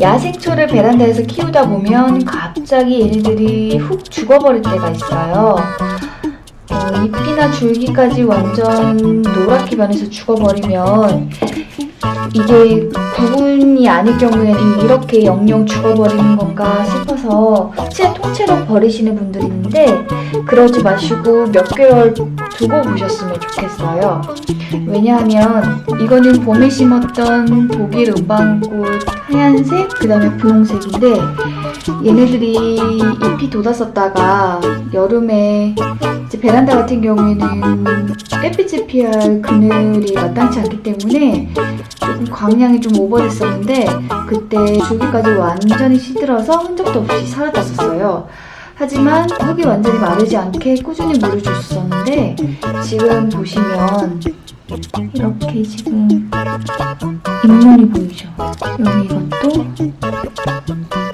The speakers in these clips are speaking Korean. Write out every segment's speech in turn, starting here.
야생초를 베란다에서 키우다 보면 갑자기 얘네들이 훅 죽어버릴 때가 있어요. 어, 잎이나 줄기까지 완전 노랗게 변해서 죽어버리면 이게 구분이 아닐 경우에는 이렇게 영영 죽어버리는 건가 싶어서 채 통째로 버리시는 분들이 있는데 그러지 마시고 몇 개월 두고 보셨으면 좋겠어요. 왜냐하면 이거는 봄에 심었던 독일 은방꽃 하얀색 그 다음에 분홍색인데 얘네들이 잎이 돋았었다가 여름에 이제 베란다 같은 경우에는 햇빛을 피할 그늘이 마땅치 않기 때문에 조금 광량이 좀 오버됐었는데 그때 줄기까지 완전히 시들어서 흔적도 없이 사라졌었어요. 하지만 흙이 완전히 마르지 않게 꾸준히 물을 줬었는데 지금 보시면 이렇게 지금 잎눈이 보이죠? 여기 이것도 어,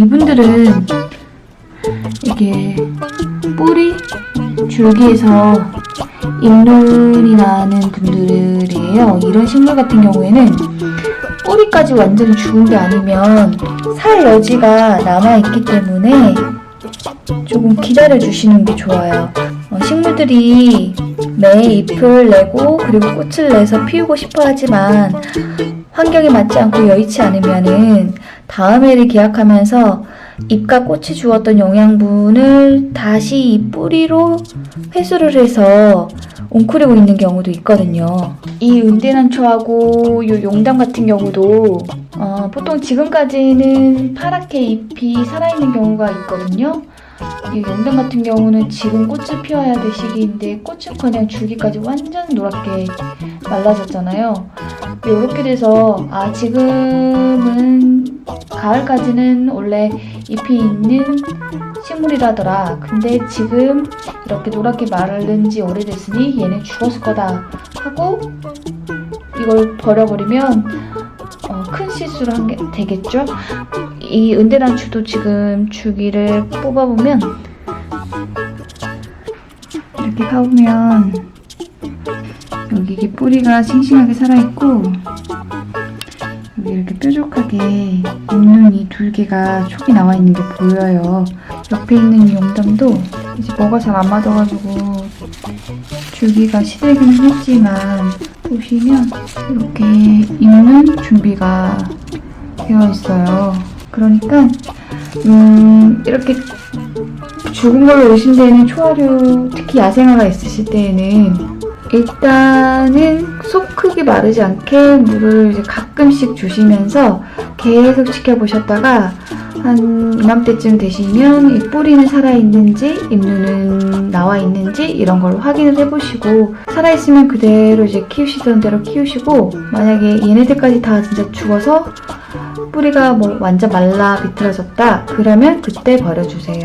이분들은 이게 뿌리 줄기에서 잎눈이 나는 분들이에요. 이런 식물 같은 경우에는 뿌리까지 완전히 죽은 게 아니면 살 여지가 남아있기 때문에 조금 기다려 주시는 게 좋아요. 어, 식물들이 매 잎을 내고 그리고 꽃을 내서 피우고 싶어 하지만 환경에 맞지 않고 여의치 않으면은 다음 해를 기약하면서 잎과 꽃이 주었던 영양분을 다시 이 뿌리로 회수를 해서 웅크리고 있는 경우도 있거든요. 이 은대난초하고 요 용담 같은 경우도 어, 보통 지금까지는 파랗게 잎이 살아있는 경우가 있거든요. 이 용담 같은 경우는 지금 꽃을 피워야 될 시기인데 꽃은 커녕 줄기까지 완전 노랗게 말라졌잖아요. 이렇게 돼서 아 지금은 가을까지는 원래 잎이 있는 식물이라더라. 근데 지금 이렇게 노랗게 마른 지 오래됐으니 얘는 죽었을 거다 하고 이걸 버려버리면 어, 큰 실수를 한 게 되겠죠. 이 은대단추도 지금 줄기를 뽑아보면 이렇게 파보면 여기 뿌리가 싱싱하게 살아있고 여기 이렇게 뾰족하게 개가 촉이 나와 있는 게 보여요. 옆에 있는 용담도 이제 뭐가 잘 안 맞아가지고 줄기가 시들기는 했지만 보시면 이렇게 잎눈 준비가 되어 있어요. 그러니까 음 이렇게 죽은 걸로 데에는 초하류 특히 야생화가 있으실 때에는 일단은 속 크게 마르지 않게 물을 이제 가끔씩 주시면서 계속 지켜보셨다가 한 이맘때쯤 되시면 이 뿌리는 살아있는지 잎눈은 나와 있는지 이런 걸 확인을 해보시고 살아있으면 그대로 이제 키우시던 대로 키우시고 만약에 얘네들까지 다 진짜 죽어서 뿌리가 뭐 완전 말라 비틀어졌다 그러면 그때 버려주세요.